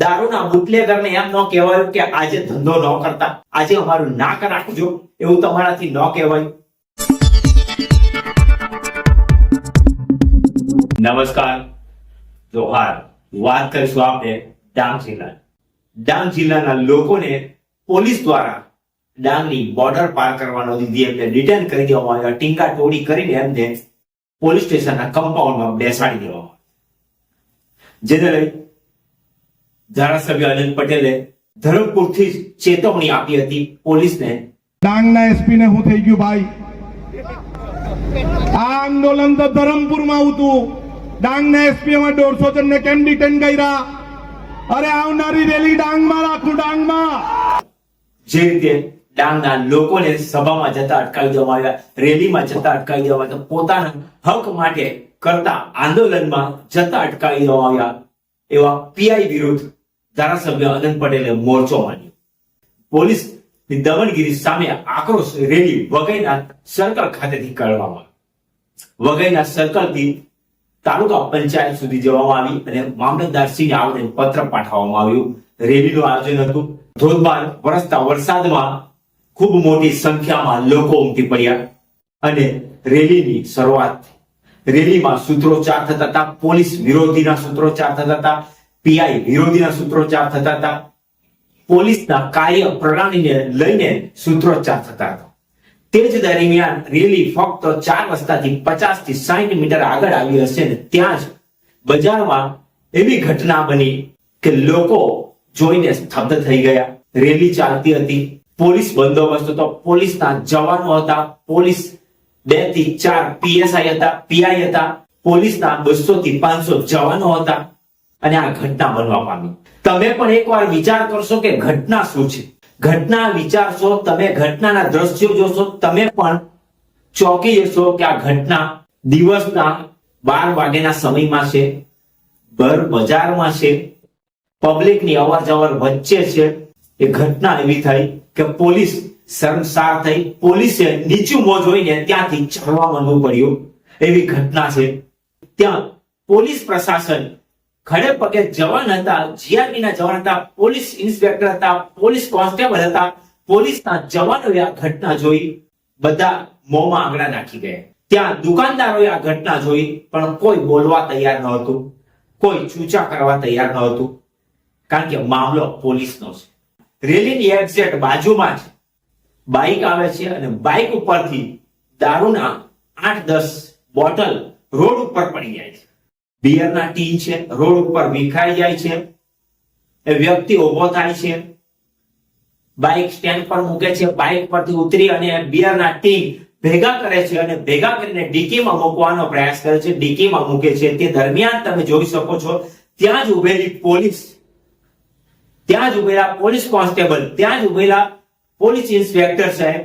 દારૂના બુટલેગરને એમ ન કહેવાયું કે આજે ધંધો ન કરતા. આજે અમારું નાક રાખજો. એવું તમારાથી ન કહેવાયું. નમસ્કાર. જોહાર. વાત કરીશું આપણે ડાંગ જિલ્લા. ડાંગ જિલ્લાના લોકોને પોલીસ દ્વારા ડાંગની બોર્ડર પાર કરવાનો દીધી એમને રિટર્ન કરી દેવામાં આવ્યા. ટીંગા ટોળી કરીને એમને પોલીસ સ્ટેશનના કમ્પાઉન્ડમાં બેસાડી દેવામાં. જેને લઈ ધારાસભ્ય અનંત પટેલે ધરમપુરથી ચેતવણી આપી હતી પોલીસને. ડાંગના એસપી ને હું થઈ ગયું ભાઈ. આ આંદોલન તો ધરમપુરમાં હતું ડાંગના એસપી અમે દોઢસો જણ ને કેમ ડિટેન કર્યા? અરે આવનારી રેલી ડાંગમાં રાખું ડાંગમાં. જે રીતે ડાંગના લોકોને સભામાં જતા અટકાવી દેવામાં આવ્યા રેલીમાં જતા અટકાવી દેવામાં આવ્યા પોતાના હક માટે કરતા આંદોલનમાં જતા અટકાવી દેવામાં આવ્યા એવા પીઆઈ વિરુદ્ધ ધારાસભ્ય અનંત પટેલે મોરચો માંડ્યો. પોલીસ દમનગીરી સામે આક્રોશ રેલી વઘઈના સર્કલ ખાતેથી કાઢવામાં વઘઈના સર્કલથી તાલુકા પંચાયત સુધી જવામાં આવી અને મામલતદારશ્રીને આવેદન પત્ર પાઠવવામાં આવ્યું. રેલીનું આયોજન હતું. ધોધમાર વરસતા વરસાદમાં ખૂબ મોટી સંખ્યામાં લોકો ઉમટી પડ્યા અને રેલીની શરૂઆત રેલીમાં સૂત્રોચ્ચાર થતા હતા, પોલીસ વિરોધીના સૂત્રોચ્ચાર થતા હતા પીઆઈ વિરોધીના સૂત્રોચ્ચાર થતા હતા. પોલીસના કાર્ય પ્રણાલીને લઈને સૂત્રોચ્ચાર થતા હતા. તે જ દરમિયાન રેલી ફક્ત ચાર રસ્તાથી પચાસથી સાઠ મીટર આગળ આવી હશે ને ત્યાં જ બજારમાં એવી ઘટના બની કે લોકો જોઈને સ્તબ્ધ થઈ ગયા. રેલી ચાલતી હતી. પોલીસ બંદોબસ્ત હતો. પોલીસના જવાનો હતા. પોલીસ બેથી ચાર પીએસઆઈ હતા, પીઆઈ હતા. પોલીસના બસો થી પાંચસો જવાનો હતા. અને આ ઘટના બનવા પામી. તમે પણ એકવાર વિચાર કરશો કે ઘટના શું છે. ઘટના વિચારશો, તમે ઘટનાના દ્રશ્યો જોશો, તમે પણ ચોંકી જશો કે આ ઘટના દિવસના બાર વાગ્યાના સમયમાં છે ભર બજારમાં છે, પબ્લિકની અવર જવર વચ્ચે છે. એ ઘટના એવી થઈ કે પોલીસ શરમસાર થઈ. પોલીસે નીચું મોં જોઈને ત્યાંથી ચાલવા માંડવું પડ્યું. એવી ઘટના છે. ત્યાં પોલીસ પ્રશાસન ખડે પગે જવાન હતા જીઆરબી ના જવાન હતા, પોલીસ ઇન્સ્પેક્ટર હતા, પોલીસ કોન્સ્ટેબલ હતા. પોલીસના જવાનોએ આ ઘટના જોઈ, બધા મોંમાં આંગળા નાખી ગયા. ત્યાં દુકાનદારોએ આ ઘટના જોઈ, પણ કોઈ બોલવા તૈયાર ન હતું કોઈ ચૂચા કરવા તૈયાર ન હતું કારણ કે મામલો પોલીસનો છે. રેલીની એક્ઝેક્ટ બાજુમાં જ બાઇક આવે છે અને બાઇક ઉપરથી દારૂના આઠ દસ બોટલ રોડ ઉપર પડી જાય છે. બિયરના ટીન છે, રોડ ઉપર વિખાઈ જાય છે, એ વ્યક્તિ ઊભો થાય છે, બાઇક સ્ટેન્ડ પર મૂકે છે, બાઇક પરથી ઉતરી અને બિયરના ટીન ભેગા કરે છે અને ભેગા કરીને ડીકીમાં મૂકવાનો પ્રયાસ કરે છે, ડીકીમાં મૂકે છે. તે દરમિયાન તમે જોઈ શકો છો, ત્યાં જ ઉભેલી પોલીસ, ત્યાં જ ઉભેલા પોલીસ કોન્સ્ટેબલ, ત્યાં જ ઉભેલા પોલીસ ઇન્સ્પેક્ટર સાહેબ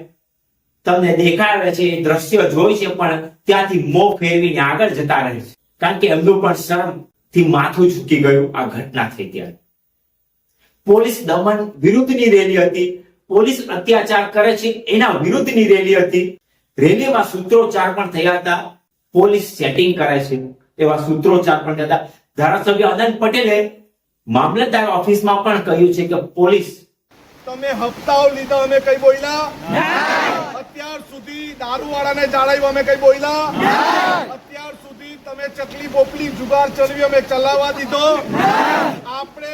તમને દેખાડે છે, એ દ્રશ્ય જોઈ છે, પણ ત્યાંથી મોં ફેરવીને આગળ જતા રહે છે. કારણ કે એમનું પણ શરમથી માથું ઝૂકી ગયું આ ઘટના થઈ ત્યારે. પોલીસ દમન વિરુદ્ધની રેલી હતી. પોલીસ અત્યાચાર કરે છે, એના વિરુદ્ધની રેલી હતી. રેલીમાં સૂત્રોચ્ચાર પણ થયા હતા. પોલીસ સેટિંગ કરે છે. એવા સૂત્રોચ્ચાર પણ થયા હતા. ધારાસભ્ય અનંત પટેલે મામલતદાર ઓફિસમાં પણ કહ્યું છે કે પોલીસ તમે હપ્તાઓ લીધા અમે કઈ બોલ્યા? અત્યાર સુધી દારૂવાળાને જાળવ્યું અમે કઈ બોલ્યા? અત્યાર સુધી તમે ચકલી પોપલી જુગાર ચલવી અમે ચલાવવા દીધો. આપણે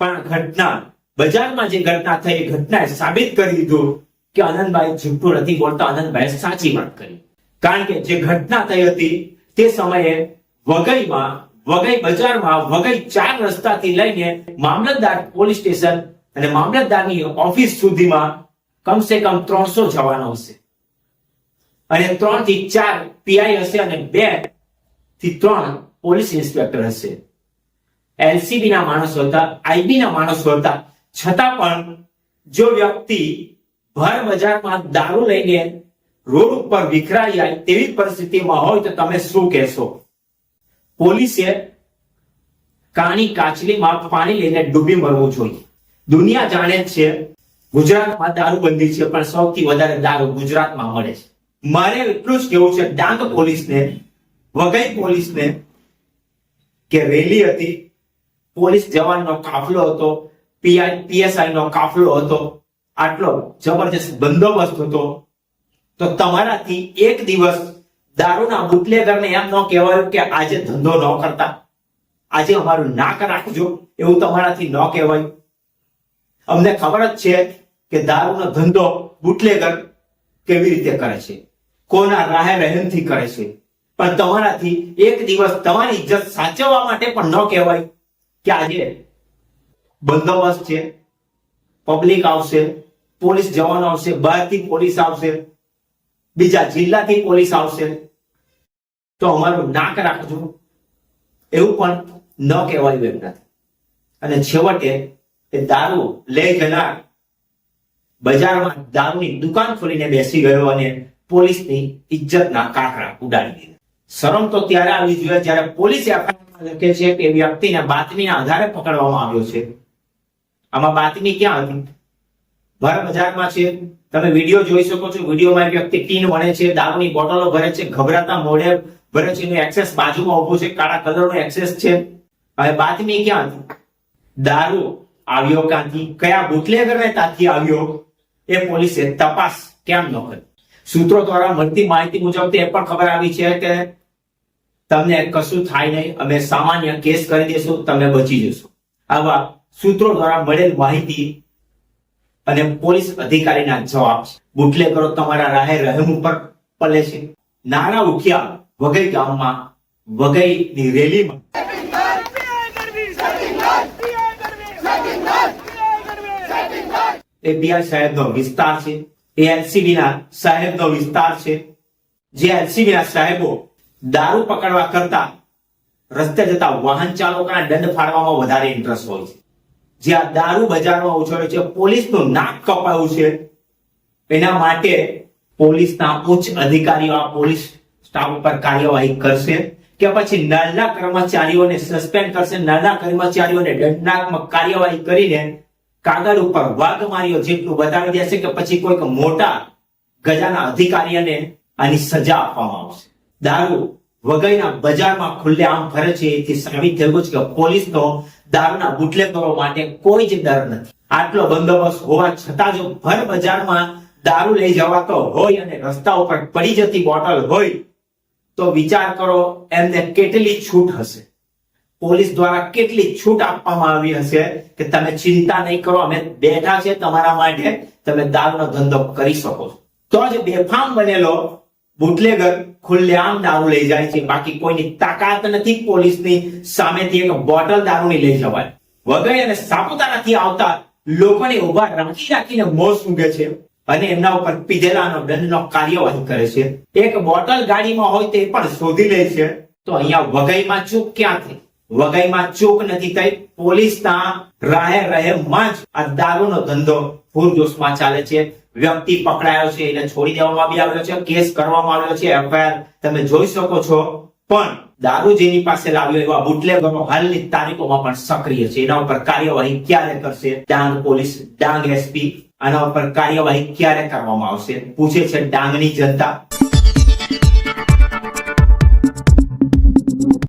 પણ ઘટના બજારમાં જે ઘટના થઈ એ ઘટનાએ સાબિત કરી દીધું કે આનંદભાઈ જૂઠું નથી બોલતા. આનંદભાઈ સાચી વાત કરી. કારણ કે જે ઘટના થઈ હતી તે સમયે વઘઈમાં વઘઈ બજારમાં વઘઈ ચાર રસ્તાથી લઈને મામલતદાર પોલીસ સ્ટેશન અને મામલતદારની ઓફિસ સુધીમાં કમસે કમ ત્રણસો જવાનો હશે. અને ત્રણથી ચાર પીઆઈ હશે અને બેથી ત્રણ પોલીસ ઇન્સ્પેક્ટર હશે. એલસીબી ના માણસો હતા આઈબી ના માણસો હતા, છતાં પણ જો વ્યક્તિ ભર બજારમાં દારૂ લઈને રોડ ઉપર વિખરાઈ જાય તેવી પરિસ્થિતિમાં હોય તો તમે શું કહેશો? પોલીસે કાણી કાચલીમાં પાણી લઈને ડૂબી મરવું જોઈએ. દુનિયા જાણે જ છે, ગુજરાતમાં દારૂબંધી છે, પણ સૌથી વધારે દારૂ ગુજરાતમાં મળે છે. મારે એટલું જ કેવું છે, ડાંગ પોલીસને, વઘઈ પોલીસને, કે રેલી હતી, પોલીસ જવાનનો કાફલો હતો, પીઆઈ પીએસઆઈ નો કાફલો હતો, આટલો જબરજસ્ત બંદોબસ્ત હતો. તો તમારાથી એક દિવસ દારૂના બુટલેગરને એમ ન કહેવાયું કે આજે ધંધો ન કરતા. આજે અમારું નાક રાખજો, એવું તમારાથી ન કહેવાય. અમને ખબર જ છે કે દારૂનો ધંધો બુટલેગર કેવી રીતે કરે છે? કોના રાહે રહેનથી કરે છે? પણ તમારાથી એક દિવસ તમારી ઇજ્જત સાચવવા માટે પણ ન કહેવાય કે આજે બંદોબસ્ત છે, પબ્લિક આવશે, પોલીસ જવાનો આવશે, બહારથી પોલીસ આવશે, બીજા જિલ્લાથી પોલીસ આવશે. તો અમારું નાક રાખજો. એવું પણ ન કહેવાયું એમનાથી અને છેવટે એ દારૂ લઈ જનાર બજારમાં દારૂની દુકાન ખોલીને બેસી ગયો અને પોલીસની ઇજ્જતના કાકરા ઉડાડી દીધા. શરમ તો ત્યારે આવી જોઈએ જ્યારે પોલીસે લખે છે કે વ્યક્તિને બાતમીના આધારે પકડવામાં આવ્યો છે. આમાં બાતમી ક્યાં હતી? ભર બજારમાં છે. તમે વીડિયો જોઈ શકો છો. વિડીયોમાં વ્યક્તિ ટીન વણે છે, દારૂની બોટલો ભરે છે, ગભરાતા મોઢે ભરે છે એક્સેસ બાજુમાં ઊભો છે, કાળા કલરનો એક્સેસ છે. હવે બાતમી ક્યાં હતી? દારૂ આવ્યો ક્યાંથી કયા બુટલેગરને ત્યાંથી આવ્યો? એ પોલીસે તપાસ કેમ ન કરી? સૂત્રો દ્વારા મળતી માહિતી મુજબ તો પણ ખબર આવી છે કે તમને કશું થાય નહીં. અમે સામાન્ય કેસ કરી દઈશું તમે બચી જશો. આવા સૂત્રો દ્વારા મળેલ માહિતી અને પોલીસ અધિકારીના જવાબ છે. બુટલેગરો તમારા રાહે રહેમ ઉપર પલે છે. નાના ઉઠિયા વઘઈ ગામમાં વઘઈની રેલીમાં એ સાહેબનો વિસ્તાર છે. એ એલસીબી ના સાહેબનો વિસ્તાર છે. જે એલસીબીના સાહેબો દારૂ પકડવા કરતા રસ્તે જતા વાહન ચાલકોના દંડ ફાળવામાં વધારે ઇન્ટરેસ્ટ હોય છે. જે આ દારૂ બજારમાં ઉછળે છે, પોલીસનું નાક કપાયું છે. એના માટે પોલીસના ઉચ્ચ અધિકારીઓ આ પોલીસ સ્ટાફ ઉપર કાર્યવાહી કરશે કે પછી નાના કર્મચારીઓને સસ્પેન્ડ કરશે. નાના કર્મચારીઓને દંડનાત્મક કાર્યવાહી કરીને કાગળ ઉપર વાઘ માર્યો જેટલું બતાવી દેશે કે પછી કોઈક મોટા ગજાના અધિકારીને આની સજા આપવામાં આવશે. દારૂ વગેરેના બજારમાં ખુલ્લે આમ ફરે છે એથી સાબિત થયું છે કે પોલીસનો દારૂના બુટલેગરો માટે કોઈ જ ડર નથી. આટલો બંદોબસ્ત હોવા છતાં જો ભર બજારમાં દારૂ લઈ જવાતો હોય અને રસ્તા ઉપર પડી જતી બોટલ હોય, તો વિચાર કરો એમને કેટલી છૂટ હશે. પોલીસ દ્વારા કેટલી છૂટ આપવામાં આવી હશે કે તમે ચિંતા નહીં કરો, અમે બેઠા છે તમારા માટે, તમે દારૂનો ધંધો કરી શકો તો જ બેફામ બનેલો બુટલેગર ખુલ્લેઆમ દારૂ લઈ જાય છે. બાકી કોઈની તાકાત નથી પોલીસની. સામેથી એક બોટલ દારૂની લઈ જવાય. વગેરે અને સાપુતારાથી આવતા લોકોને ઊભા રાખી રાખીને મોં સૂંઘે છે અને એમના ઉપર પીધેલાનો દંડનો કાર્યવાહી કરે છે. એક બોટલ ગાડીમાં હોય તે પણ શોધી લે છે. તો અહીંયા વઘઈમાં ચૂક ક્યાં થઈ ચોક નથી થઈ ત્યાં રાહે રહે માં જ આ દારૂનો ધંધો પૂરજોશમાં ચાલે છે. વ્યક્તિ પકડાયો છે, એને છોડી દેવામાં બી આવ્યો છે, કેસ કરવામાં આવ્યો છે, એફઆઈઆર તમે જોઈ શકો છો. પણ દારૂ જેની પાસે લાવ્યો એવા બુટલેગરો હાલની તારીખોમાં પણ સક્રિય છે. એના ઉપર કાર્યવાહી ક્યારે કરશે? ડાંગ પોલીસ, ડાંગ એસપી, આના ઉપર કાર્યવાહી ક્યારે કરવામાં આવશે? પૂછે છે ડાંગની જનતા.